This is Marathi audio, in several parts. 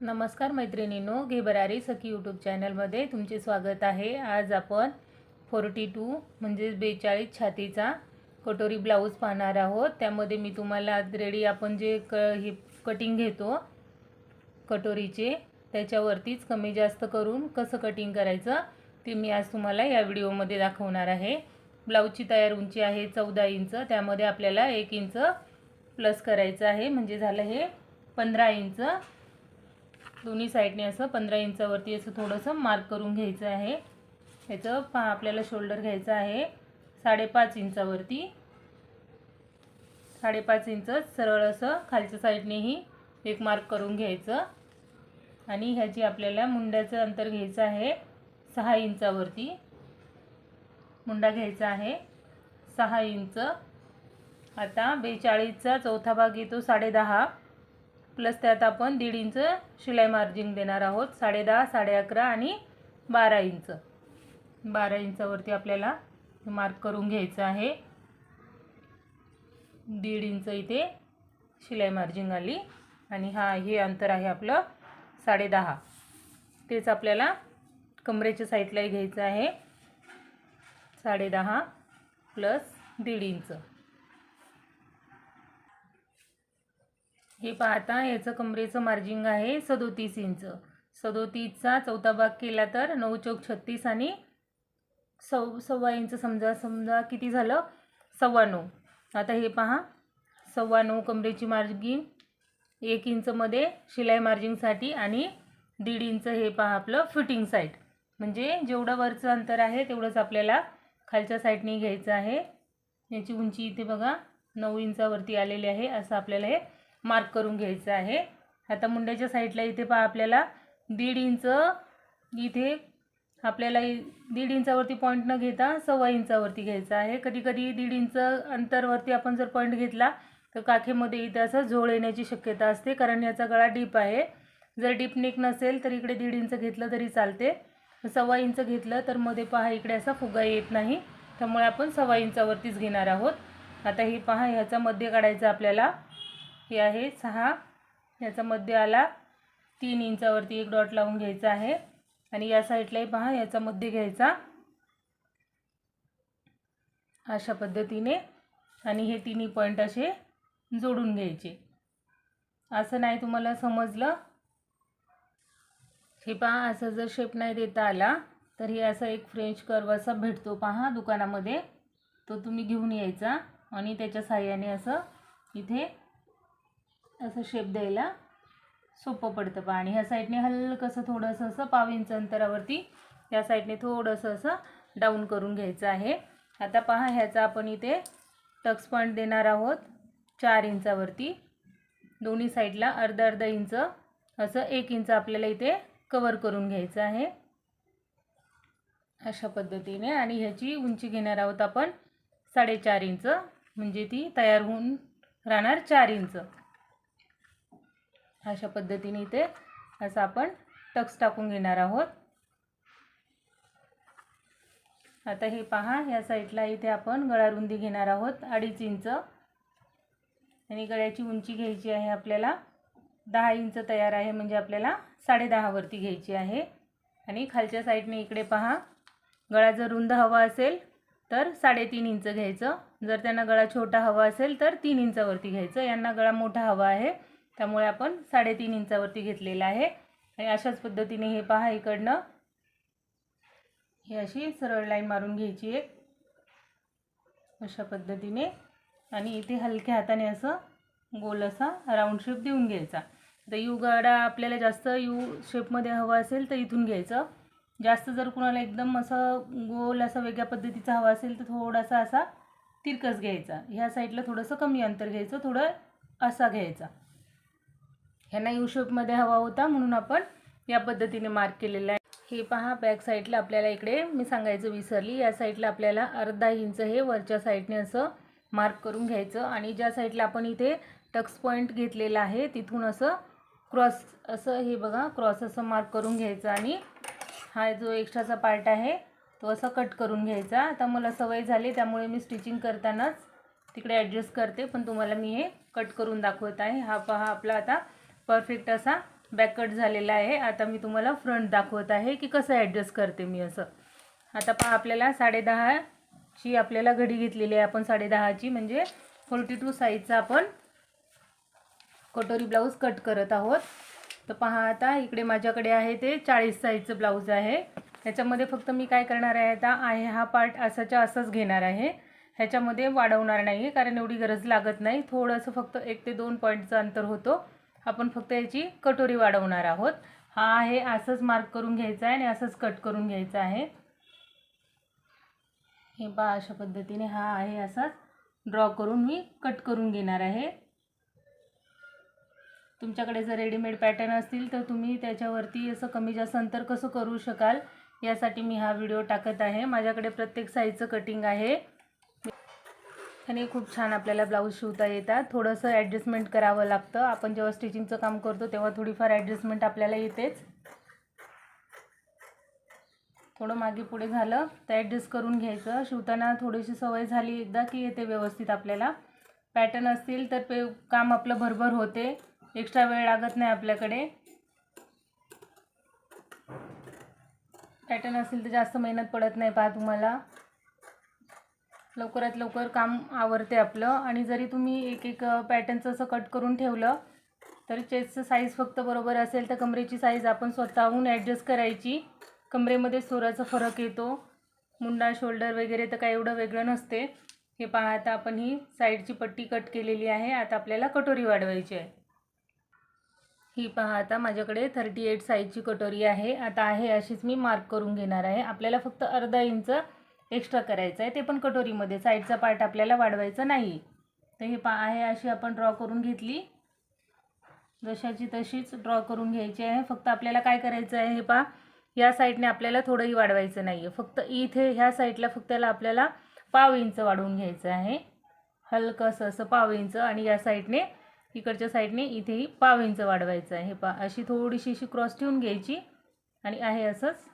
नमस्कार मैत्रिणींनो घेबरारी सखी यूट्यूब चॅनलमध्ये तुमचे स्वागत आहे. आज आपण फोर्टी टू म्हणजेच बेचाळीस छातीचा कटोरी ब्लाऊज पाहणार आहोत. त्यामध्ये मी तुम्हाला रेडी आपण जे क हे कटिंग घेतो कटोरीचे त्याच्यावरतीच कमी जास्त करून कसं कटिंग करायचं ते मी आज तुम्हाला या व्हिडिओमध्ये दाखवणार आहे. ब्लाऊजची तयार उंची आहे चौदा इंच त्यामध्ये आपल्याला एक इंच प्लस करायचं आहे. म्हणजे झालं हे पंधरा इंच. दोन्ही साईडने असं पंधरा इंचावरती असं थोडंसं मार्क करून घ्यायचं आहे. ह्याचं पहा आपल्याला शोल्डर घ्यायचं आहे. साडेपाच इंचावरती. साडेपाच इंच सरळ असं खालच्या साईडनेही एक मार्क करून घ्यायचं. आणि ह्याची आपल्याला मुंड्याचं अंतर घ्यायचं आहे सहा इंचावरती. मुंडा घ्यायचा आहे सहा इंच. आता बेचाळीसचा चौथा भाग येतो साडेदहा प्लस त्यात आपण दीड इंच शिलाई मार्जिन देणार आहोत. साडे दहा साडे अकरा आणि बारा इंच. बारा इंचावरती आपल्याला मार्क करून घ्यायचं आहे. दीड इंच इथे शिलाई मार्जिन आली आणि हा हे अंतर आहे आपलं साडे दहा. तेच आपल्याला कमरेच्या साईडलाही घ्यायचं आहे. साडे दहा प्लस दीड इंच. हे पाहता याचं कमरेचं मार्जिंग आहे सदोतीस इंच. सदोतीसचा चौथा भाग केला तर नऊ चौक छत्तीस आणि सव सव्वा इंच समजा समजा किती झालं? सव्वा नऊ. आता हे पहा. सव्वा नऊ कमरेची मार्जिंग एक इंचमध्ये शिलाई मार्जिंगसाठी आणि दीड इंच हे पहा आपलं फिटिंग साईड म्हणजे जेवढं वरचं अंतर आहे तेवढंच आपल्याला खालच्या साईडने घ्यायचं आहे. याची उंची इथे बघा नऊ इंचावरती आलेली आहे असं आपल्याला हे मार्क करून घ्यायचं आहे. आता मुंड्याच्या साईडला इथे पहा आपल्याला दीड इंच इथे आपल्याला दीड इंचावरती पॉईंट न घेता सव्वा इंचावरती घ्यायचं आहे. कधी कधी दीड इंच अंतरवरती आपण जर पॉईंट घेतला तर काखेमध्ये इथे असं झोळ येण्याची शक्यता असते कारण याचा गळा डीप आहे. जर डीप नेक नसेल तर इकडे दीड इंच घेतलं तरी चालते. सव्वा इंच घेतलं तर मध्ये पहा इकडे असा फुगा येत नाही. त्यामुळे आपण सव्वा इंचावरतीच घेणार आहोत. आता हे पहा ह्याचा मध्य काढायचा आपल्याला. हे आहे सहा. याचा मध्य आला तीन इंचावरती एक डॉट लावून घ्यायचा आहे. आणि या साईडलाही पहा याचा मध्य घ्यायचा. अशा पद्धतीने. आणि हे तिन्ही पॉईंट असे जोडून घ्यायचे. असं नाही तुम्हाला समजलं? हे पहा असं जर शेप नाही देता आला तर हे असं एक फ्रेंच कर्व असा भेटतो पहा दुकानामध्ये. तो तुम्ही घेऊन यायचा आणि त्याच्या साह्याने असं इथे असं शेप द्यायला सोपं पडतं. पहा आणि ह्या साईडने हलकंसं थोडंसं असं पाव इंच अंतरावरती या साईडने थोडंसं असं डाऊन करून घ्यायचं आहे. आता पहा ह्याचा आपण इथे टक्स पॉईंट देणार आहोत चार इंचावरती. दोन्ही साईडला अर्धा अर्धा इंच असं एक इंच आपल्याला इथे कवर करून घ्यायचं आहे. अशा पद्धतीने आणि ह्याची उंची घेणार आहोत आपण साडेचार इंच. म्हणजे ती तयार होऊन राहणार चार इंच. अशा पद्धतीने इथे असं आपण टक्स टाकून घेणार आहोत. आता हे पहा या साईडला इथे आपण गळारुंदी घेणार आहोत अडीच इंच. आणि गळ्याची उंची घ्यायची आहे आपल्याला दहा इंच तयार आहे म्हणजे आपल्याला साडेदहावरती घ्यायची आहे. आणि खालच्या साईडने इकडे पहा गळा जर रुंद हवा असेल तर साडेतीन इंच घ्यायचं. जर त्यांना गळा छोटा हवा असेल तर तीन इंचावरती घ्यायचं. यांना गळा मोठा हवा आहे. त्यामुळे आपण साडेतीन इंचावरती घेतलेलं आहे. आणि अशाच पद्धतीने हे पहा इकडनं. ही अशी सरळ लाईन मारून घ्यायची एक. अशा पद्धतीने. आणि इथे हलक्या हाताने असं गोल असा राऊंड शेप देऊन घ्यायचा. आता यू गाडा आपल्याला जास्त यू शेपमध्ये हवा असेल तर इथून घ्यायचं. जास्त जर कुणाला एकदम असं गोल असा वेगळ्या पद्धतीचा हवा असेल तर थोडासा असा तिरकस घ्यायचा. ह्या साईडला थोडंसं कमी अंतर घ्यायचं थोडं असा घ्यायचा. ह्यांना यू शेपमध्ये हवा होता म्हणून आपण या पद्धतीने मार्क केलेला आहे. हे पहा बॅक साईडला आपल्याला इकडे मी सांगायचं विसरली. या साईडला आपल्याला अर्धा इंच हे वरच्या साईडने असं मार्क करून घ्यायचं आणि ज्या साईडला आपण इथे टक्स पॉईंट घेतलेला आहे तिथून असं क्रॉस असं हे बघा क्रॉस असं मार्क करून घ्यायचं आणि हा जो एक्स्ट्राचा पार्ट आहे तो असा कट करून घ्यायचा. आता मला सवय झाली त्यामुळे मी स्टिचिंग करतानाच तिकडे ॲडजस्ट करते पण तुम्हाला मी हे कट करून दाखवत आहे. हा पहा आपला आता परफेक्ट असा बॅक कट झालेला आहे. आता मी तुम्हाला फ्रंट दाखवत आहे की कसं ॲडजस्ट करते मी असं. आता पहा आपल्याला साडेदहाची आपल्याला घडी घेतलेली आहे. आपण साडेदहाची म्हणजे फोर्टी टू साईजचा आपण कटोरी ब्लाऊज कट करत आहोत. तर पहा आता इकडे माझ्याकडे आहे ते चाळीस साईजचं ब्लाऊज आहे. ह्याच्यामध्ये फक्त मी काय करणार आहे आता आहे हा पार्ट असाच्या असंच घेणार आहे. ह्याच्यामध्ये वाढवणार नाही आहे कारण एवढी गरज लागत नाही. थोडंसं फक्त एक ते दोन पॉईंटचं अंतर होतो. आपण फक्त याची कटोरी वाढवणार आहोत. हा आहे असंच मार्क करून घ्यायचा आहे आणि असंच कट करून घ्यायचं आहे. हे पहा अशा पद्धतीने हा आहे असाच ड्रॉ करून मी कट करून घेणार आहे. तुमच्याकडे जर रेडीमेड पॅटर्न असतील तर तुम्ही त्याच्यावरती असं कमी जास्त अंतर कसं करू शकाल यासाठी मी हा व्हिडिओ टाकत आहे. माझ्याकडे प्रत्येक साईजचं कटिंग आहे. आणि खूप छान आपल्याला ब्लाऊज शिवता येतात. थोडंसं ॲडजस्टमेंट करावं लागतं. आपण जेव्हा स्टिचिंगचं काम करतो तेव्हा थोडीफार ॲडजस्टमेंट आपल्याला येतेच. थोडं मागे पुढे झालं तर ॲडजस्ट करून घ्यायचं. शिवताना थोडीशी सवय झाली एकदा की येते व्यवस्थित आपल्याला. पॅटर्न असतील तर पे काम आपलं भरभर होते. एक्स्ट्रा वेळ लागत नाही आपल्याकडे. पॅटर्न असेल तर जास्त मेहनत पडत नाही पहा तुम्हाला. लवकरात लवकर काम आवरते आपलं. आणि जरी तुम्ही एक एक पॅटर्नचं असं कट करून ठेवलं तरी चेस्टचं साईज फक्त बरोबर असेल तर कमरेची साईज आपण स्वतःहून ॲडजस्ट करायची. कमरेमध्ये सोराचा फरक येतो. मुंडा शोल्डर वगैरे तर काय एवढं वेगळं नसते. हे पहा आता आपण ही साईडची पट्टी कट केलेली आहे. आता आपल्याला कटोरी वाढवायची आहे. ही पहा आता माझ्याकडे थर्टी एट साईजची कटोरी आहे. आता आहे अशीच मी मार्क करून घेणार आहे. आपल्याला फक्त अर्धा इंच एक्स्ट्रा करायचं आहे ते पण कटोरीमध्ये साईडचा पार्ट आपल्याला वाढवायचा नाही. तर हे पा आहे अशी आपण ड्रॉ करून घेतली. जशाची तशीच ड्रॉ करून घ्यायची आहे. फक्त आपल्याला काय करायचं आहे हे पा या साईडने आपल्याला थोडंही वाढवायचं नाही आहे फक्त इथे ह्या साईडला फक्त त्याला आपल्याला पाव इंच वाढवून घ्यायचं आहे. हलकंसं असं पाव इंच आणि या साईडने इकडच्या साईडने इथेही पाव इंच वाढवायचं आहे. पा अशी थोडीशी अशी क्रॉस ठेवून घ्यायची. आणि आहे असंच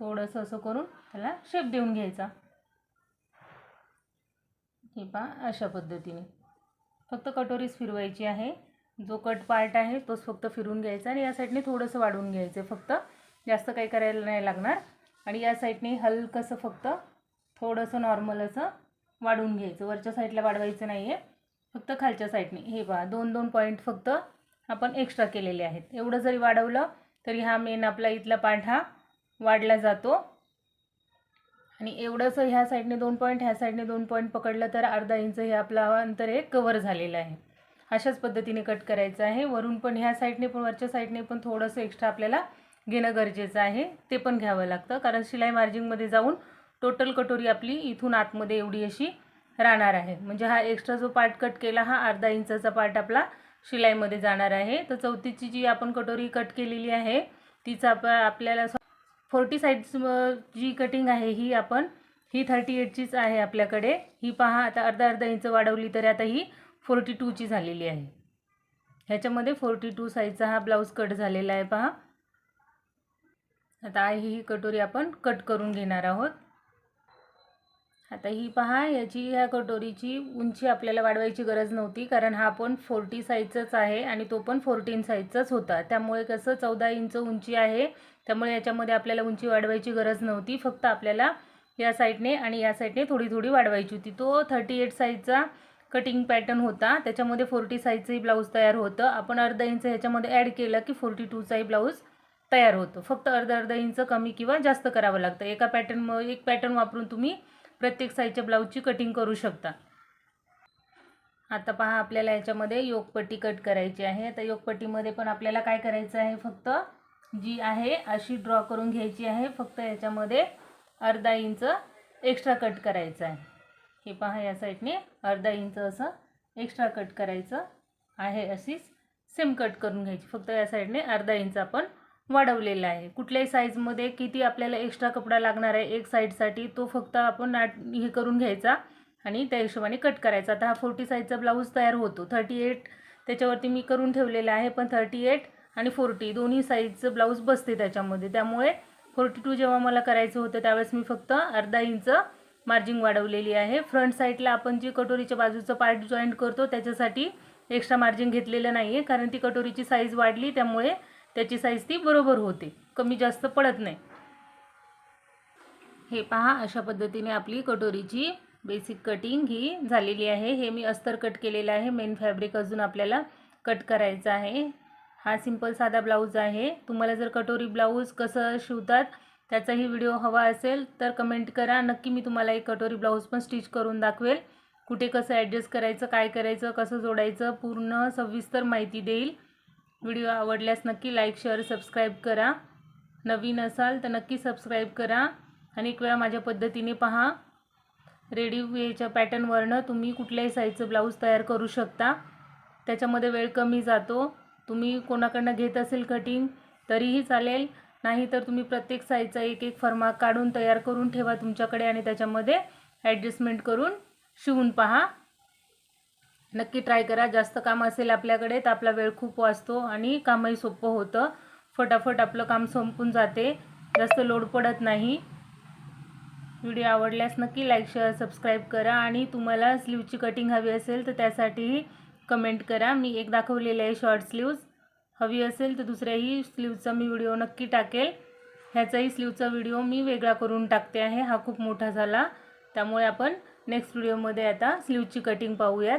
थोडंसं असं करून त्याला शेप देऊन घ्यायचा. हे पहा अशा पद्धतीने. फक्त कटोरीच फिरवायची आहे. जो कट पार्ट आहे तोच फक्त फिरून घ्यायचा आणि या साईडने थोडंसं वाढवून घ्यायचं. फक्त जास्त काही करायला नाही लागणार. आणि या साईडने हलकंसं फक्त थोडंसं नॉर्मल असं वाढवून घ्यायचं. वरच्या साईडला वाढवायचं नाही आहे फक्त खालच्या साईडने हे पहा दोन दोन पॉईंट फक्त आपण एक्स्ट्रा केलेले आहेत. एवढं जरी वाढवलं तरी हा मेन आपला इथला पार्ट हा वाढला जातो. आणि एवढंसं ह्या साईडने दोन पॉईंट ह्या साईडने दोन पॉईंट पकडलं तर अर्धा इंच हे आपला अंतर हे कवर झालेलं आहे. अशाच पद्धतीने कट करायचं आहे. वरून पण ह्या साईडने पण वरच्या साईडने पण थोडंसं एक्स्ट्रा आपल्याला घेणं गरजेचं आहे. ते पण घ्यावं लागतं. कारण शिलाई मार्जिंगमध्ये जाऊन टोटल कटोरी आपली इथून आतमध्ये एवढी अशी राहणार आहे. म्हणजे हा एक्स्ट्रा जो पार्ट कट केला हा अर्धा इंचाचा पार्ट आपला शिलाईमध्ये जाणार आहे. तर चौथीची जी आपण कटोरी कट केलेली आहे तिचा आप आपल्याला फोर्टी साईड्स जी कटिंग आहे ही आपण ही थर्टी एटचीच आहे आपल्याकडे. ही पहा आता अर्धा अर्धा इंच वाढवली तरी आता ही फोर्टी टूची झालेली आहे. ह्याच्यामध्ये फोर्टी टू साईजचा हा ब्लाऊज कट झालेला आहे पहा. आता आहे ही कटोरी आपण कट करून घेणार आहोत. आता ही पहा याची ह्या कटोरीची उंची आपल्याला वाढवायची गरज नव्हती कारण हा पण फोर्टी साईजचाच आहे आणि तो पण फोर्टीन साईजचाच होता. त्यामुळे कसं चौदा इंच उंची आहे त्यामुळे याच्यामध्ये आपल्याला उंची वाढवायची गरज नव्हती फक्त आपल्याला या साईडने आणि या साईडने थोडी थोडी वाढवायची होती. तो थर्टी एट साईजचा कटिंग पॅटर्न होता. त्याच्यामध्ये फोर्टी साईजचंही ब्लाऊज तयार होतं. आपण अर्धा इंच ह्याच्यामध्ये ॲड केलं की फोर्टी टूचाही ब्लाऊज तयार होतो. फक्त अर्धा अर्धा इंच कमी किंवा जास्त करावं लागतं. एका पॅटर्न एक पॅटर्न वापरून तुम्ही प्रत्येक साईजच्या ब्लाऊजची कटिंग करू शकता. आता पहा आपल्याला याच्यामध्ये योगपट्टी कट करायची आहे. आता योगपट्टीमध्ये पण आपल्याला काय करायचं आहे? फक्त जी आहे अशी ड्रॉ करून घ्यायची आहे. फक्त याच्यामध्ये अर्धा इंच एक्स्ट्रा कट करायचं आहे. हे पहा या साईडने अर्धा इंच असं एक्स्ट्रा कट करायचं आहे. अशीच सेम कट करून घ्यायची. फक्त या साईडने अर्धा इंच आपण वाढवलेला आहे. कुठल्याही साईजमध्ये किती आपल्याला एक्स्ट्रा कपडा लागणार आहे एक साईडसाठी तो फक्त आपण नाट हे करून घ्यायचा आणि त्या हिशोबाने कट करायचा. आता हा फोर्टी साईजचा ब्लाऊज तयार होतो. थर्टी एट त्याच्यावरती मी करून ठेवलेला आहे पण थर्टी एट आणि फोर्टी दोन्ही साईजचं ब्लाऊज बसते त्याच्यामध्ये. त्यामुळे फोर्टी टू जेव्हा मला करायचं होतं त्यावेळेस मी फक्त अर्धा इंच मार्जिंग वाढवलेली आहे. फ्रंट साईडला आपण जी कटोरीच्या बाजूचं पार्ट जॉईंट करतो त्याच्यासाठी एक्स्ट्रा मार्जिन घेतलेलं नाही आहे कारण ती कटोरीची साईज वाढली त्यामुळे त्याची साईज ती बरोबर होते. कमी जास्त पडत नाही. हे पहा अशा पद्धतीने आपली कटोरीची बेसिक कटिंग ही झालेली आहे. हे मी अस्तर कट केलेलं आहे. मेन फॅब्रिक अजून आपल्याला कट करायचं आहे. हा सिंपल साधा ब्लाऊज आहे. तुम्हाला जर कटोरी ब्लाऊज कसं शिवतात त्याचाही व्हिडिओ हवा असेल तर कमेंट करा. नक्की मी तुम्हाला एक कटोरी ब्लाऊज पण स्टिच करून दाखवेल. कुठे कसं ॲडजस्ट करायचं काय करायचं कसं जोडायचं पूर्ण सविस्तर माहिती देईल. व्हिडिओ आवडल्यास नक्की लाईक शेअर सबस्क्राईब करा. नवीन असाल तर नक्की सबस्क्राईब करा. अनेक वेळा माझ्या पद्धतीने पहा. रेडी वेच्या पॅटर्नवरनं तुम्ही कुठल्याही साईजचं ब्लाऊज तयार करू शकता. त्याच्यामध्ये वेळ कमी जातो. तुम्ही कोणाकडनं घेत असेल कटिंग तरीही चालेल. नाही तर तुम्ही प्रत्येक साईजचा एक एक फर्मा काढून तयार करून ठेवा तुमच्याकडे आणि त्याच्यामध्ये ॲडजस्टमेंट करून शिवून पहा. नक्की ट्राय करा. जास्त काम असेल आपल्याकडे तर आपला वेळ खूप वाचतो आणि कामही सोपं होतं. फटाफट आपलं काम संपून जाते. जास्त लोड पडत नाही. व्हिडिओ आवडल्यास नक्की लाईक शेअर सबस्क्राईब करा आणि तुम्हाला स्लीवची कटिंग हवी असेल तर त्यासाठीही कमेंट करा. मी एक दाखवलेले आहे शॉर्ट स्लीव्ज हवी असेल तर दुसऱ्याही स्लीवचा मी व्हिडिओ नक्की टाकेल. ह्याचाही स्लीवचा व्हिडिओ मी वेगळा करून टाकते आहे. हा खूप मोठा झाला. त्यामुळे आपण नेक्स्ट व्हिडिओमध्ये आता स्लीवची कटिंग पाहूयात.